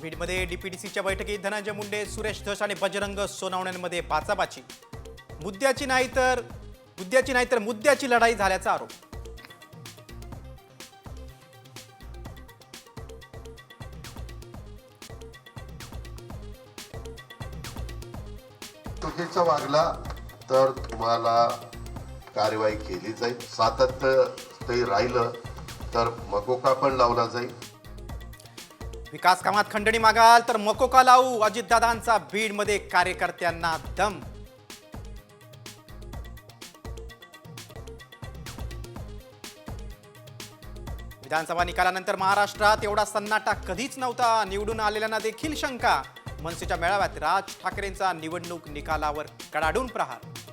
बीडमध्ये डीपीडीसीच्या बैठकीत धनंजय मुंडे सुरेश धस आणि बजरंग सोनावण्यांमध्ये बाचाबाची मुद्द्याची नाही तर मुद्द्याची नाही तर मुद्द्याची लढाई झाल्याचा आरोप. चुकीचा वागला तर तुम्हाला कारवाई केली जाईल. सातत्य ते राहिलं तर मकोका पण लावला जाईल. विकास कामात खंडणी मागाल तर मकोका लावू? अजितदादांचा बीडमध्ये कार्यकर्त्यांना दम. विधानसभा निकालानंतर महाराष्ट्रात एवढा सन्नाटा कधीच नव्हता. निवडून आलेल्यांना देखील शंका. मनसेच्या मेळाव्यात राज ठाकरेंचा निवडणूक निकालावर कडाडून प्रहार.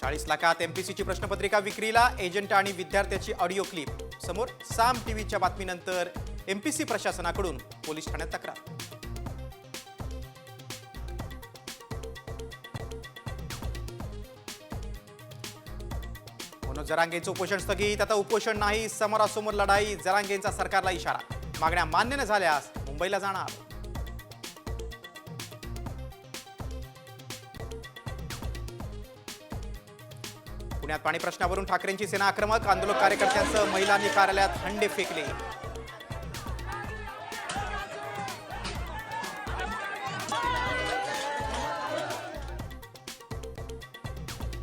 चाळीस लाखात एमपीसीची प्रश्नपत्रिका विक्रीला एजंट आणि विद्यार्थ्याची ऑडिओ क्लिप. समोर साम टीव्हीच्या बातमीनंतर एमपीसी प्रशासनाकडून पोलीस ठाण्यात तक्रार. मनोज जरांगेचं उपोषण स्थगित. आता उपोषण नाही समोरासमोर लढाई. जरांगेंचा सरकारला इशारा. मागण्या मान्य न झाल्यास मुंबईला जाणार. पुण्यात पाणी प्रश्नावरून ठाकरेंची सेना आक्रमक आंदोलक कार्यकर्त्यांसह महिलांनी कार्यालयात हंडे फेकले.